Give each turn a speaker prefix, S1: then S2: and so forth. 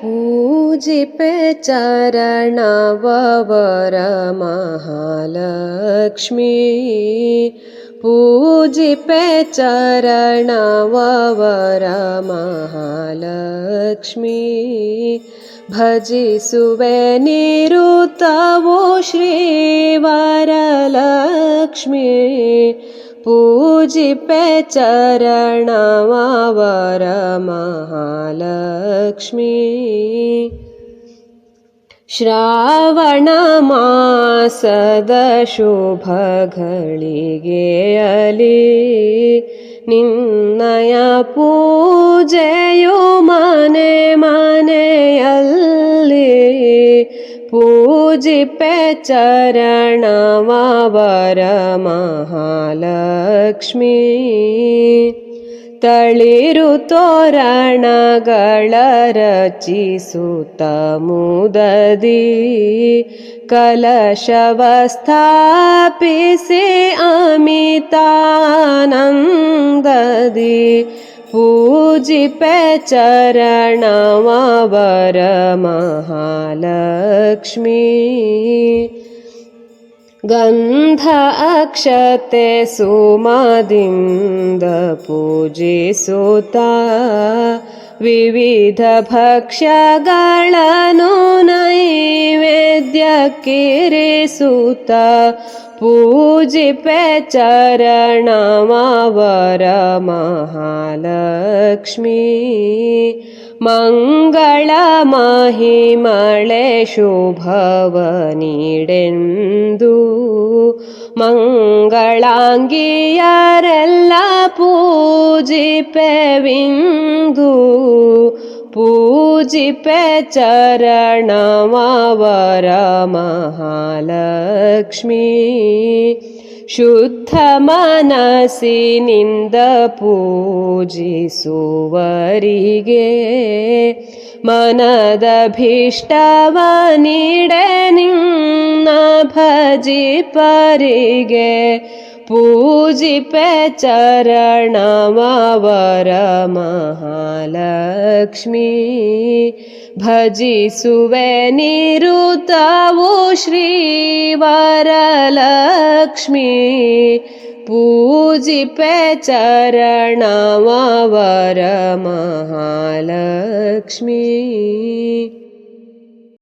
S1: पूजिपे चरणवर महालक्ष्मी पूजिपे चरणवर महालक्ष्मी भजिसुवे निरुतवो श्रीवरलक्ष्मी पूजिपे चरणवर महालक्ष्मी श्रावणमासदशुभघळिಗೆयली निन्नय पूजेयो मने जिपे चरणवावरमहालक्ष्मी तळिऋतोरणगळरचिसुतमुदी कलशवस्थापि से अमितानं दधि पूजिपे चरणवर महालक्ष्मी गन्ध अक्षते सुमदिन्द पूजिसुता विविधभक्ष्यगळनु नैवेद्यकिरिसुत पूजिपे चरणवर महालक्ष्मी। मङ्गलमहिमळे शुभवनिडेन्दु। मङ्गलाङ्गियरेल्ल पूजिपे पूजिपविङ्गु पूजिपे चरणमवरमहालक्ष्मी। शुद्धमनसि निन्द पूजिसुवरिगे। मनदभीष्टवनिडनिं न भजि परिगे। पूजिपे चरणमवर महालक्ष्मी भजिसुवे निरुतवो श्रीवरलक्ष्मी। पूजिपे चरणमवर महालक्ष्मी